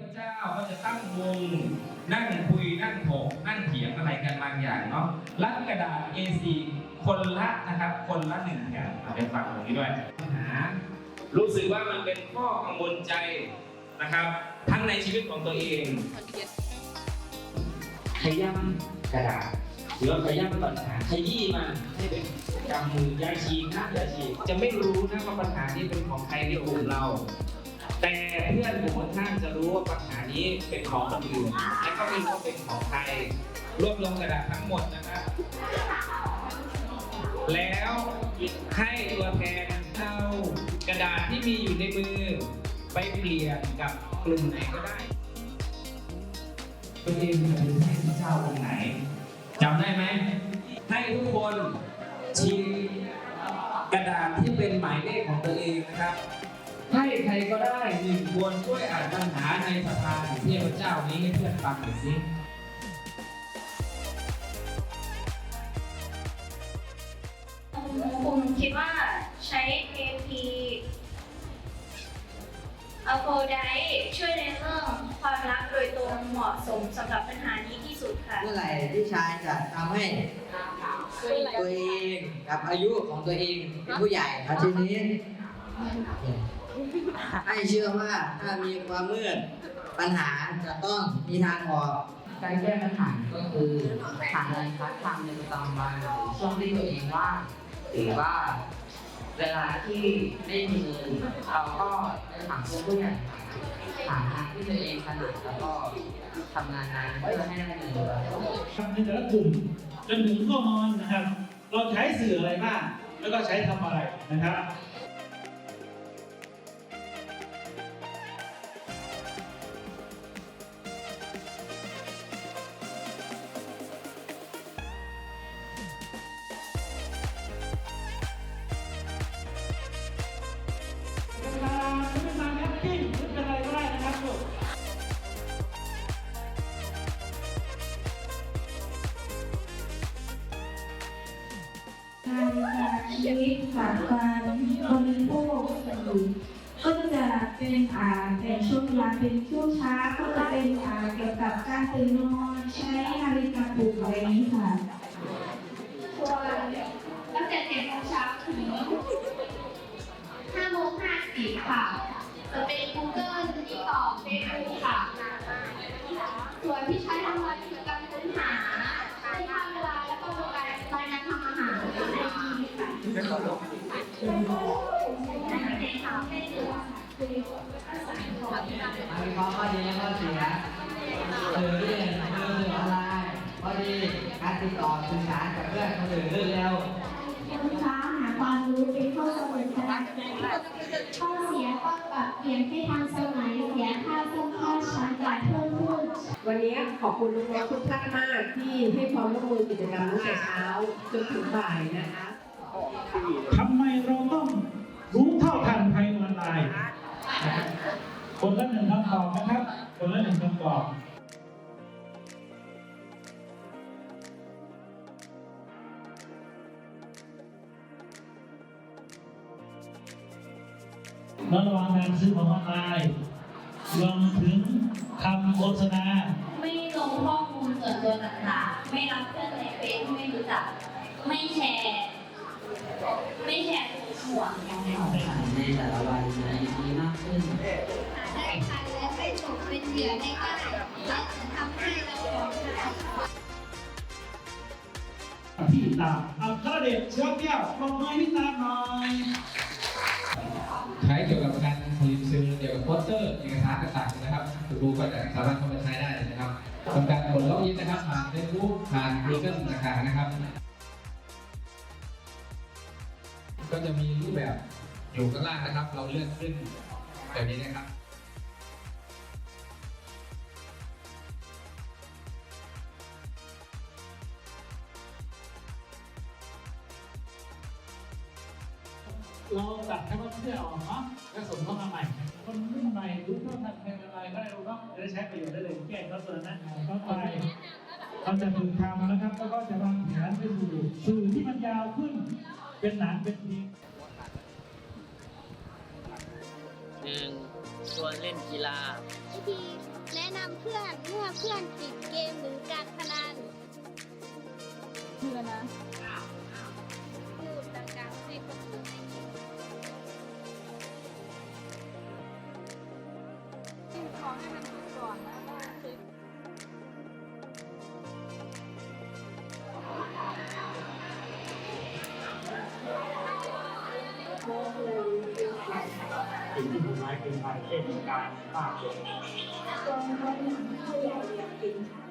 พระเจ้าก็จะตั้งวงนั่งคุยนั่งถกนั่งเถียงอะไรกันบางอย่างเนาะรัดกระดาษ A4 คนละนะครับ คนละหนึ่งแผ่นเอาไปฟังตรงนี้ด้วยปัญหารู้สึกว่ามันเป็นข้อกังวลใจนะครับ ทั้งในชีวิตของตัวเองขย้ำกระดาษหรือว่าขย้ำปัญหาขยี้มันให้เป็นกำมือยาชีนะยาชีกจะไม่รู้นะว่าปัญหานี้เป็นของใครในกลุ่มเรา แต่เพื่อนกลุ่มข้างจะรู้ว่าปัญหานี้เป็นของคนอื่นและก็ไม่รู้ว่าเป็นของใครรวบรวมกระดาษทั้งหมดนะครับแล้วให้ตัวแทนเอากระดาษที่มีอยู่ในมือ ไปเปลี่ยนกับกลุ่มไหนก็ได้ ตัวเองจะเป็นเทพเจ้าองค์ไหนจำได้ไหมให้ทุกคนชี้กระดาษที่เป็นหมายเลขของตัวเองนะครับ ให้ใครก็ได้หนึ่งคนช่วยอ่านปัญหาในสภาแห่งเทพเจ้านี้ให้เพื่อนฟังหน่อยสิผมคิดว่าใช้ AP อโ o ไดช่วยในเรื่องความรักโดยตรงเหมาะสมสำหรับปัญหานี้ที่สุดค่ะ เมื่อไหร่ที่ชายจะทำให้ตัวเองกับอายุของตัวเองเป็นผู้ใหญ่แล้วทีนี้ ให้เชื่อว่าถ้ามีความมืดปัญหาจะต้องมีทางออก การแก้ปัญหาก็คือหาอะไรพักทำในประจำวันช่วงที่ตัวเองว่างหรือว่าเวลาที่ไม่มีเงินเราก็ไปถามเพื่อนผู้ใหญ่หาทางที่ตัวเองถนัดแล้วก็ทำงานนั้นเพื่อให้ได้เงินครับในแต่ละกลุ่มจนถึงข้อนอนนะครับ เราใช้สื่ออะไรบ้างแล้วก็ใช้ทำอะไรนะครับ ชีวิตจากการบริโภคสื่อก็จะเป็นอ่าเป็นช่วงเวลาเป็นช่วงเช้าก็จะเป็นอ่าเกี่ยวกับการตื่นนอนใช้นาฬิกาปลุกอะไรนี้ค่ะ ค่ะในเด็กค่ะไม่เหลือมีข้อดีและข้อเสียสื่อเรียนสื่อออนไลน์ข้อดีการติดต่อสื่อสารกับเพื่อนคนอื่นเรื่องเร็วลูกค้าหาความรู้เป็นข้อเสนอค่ะข้อเสียก็ปรับเปลี่ยนให้ทันสมัยเสียค่าเสื้อผ้าชั้นจ่ายเพิ่มขึ้นวันนี้ขอบคุณน้องๆทุกท่านมากที่ให้ความร่วมมือกิจกรรมตั้งแต่เช้าจนถึงบ่ายนะคะ ทำไมเราต้องรู้เท่าทันภัยออนไลน์ คนละหนึ่งคำตอบนะครับ คนละหนึ่งคำตอบระวังการซื้อของออนไลน์รวมถึงคำโฆษณา ไม่ลงข้อมูลส่วนตัวต่างๆ ไม่รับเพื่อนในเฟซที่ไม่รู้จัก ไม่แชร์ ไม่แชร์ตัวถ่วงในแต่ละวันจะดีมากขึ้นได้ทันและไม่ตกเป็นเหยื่อในการและทำให้เราหลงทาพี่ตาอัครเดชเชื้อแก้วปรบมือพี่ตาหน่อยใช้เกี่ยวกับการผลิตสื่อเกี่ยวกับโปสเตอร์เอกสารต่างๆนะครับคุณครูก็จะสามารถเข้ามาใช้ได้นะครับทำการกดล็อกอินนะครับผ่านเฟซบุ๊กผ่านกูเกิลต่างๆนะครับ ก็จะมีรูปแบบอยู่ข้างล่างนะครับ เราเลื่อนขึ้นแบบนี้นะครับเราตัดแค่ว่าเพื่อออกเนาะแล้วส่งเข้ามาใหม่ คนรุ่นใหม่รู้เท่าทันใครอะไรก็ได้รู้เนาะจะได้ใช้ประโยชน์ได้เลยแก้ก็เสนอนั้นเข้าไปเราจะฝึกทำนะครับ แล้วก็จะวางแผนไปสู่สื่อที่มันยาวขึ้น เป็นหนังเป็นเพลงหนึ่งชวนเล่นกีฬาวิธีแนะนำเพื่อนเมื่อเพื่อนติดเกมหรือการพนัน เพื่อนนะ สิ่งที่ถูกร้ายเป็นไปเช่นการสร้าคเด็กกองทัพผู้ใหญ่กินค่ะ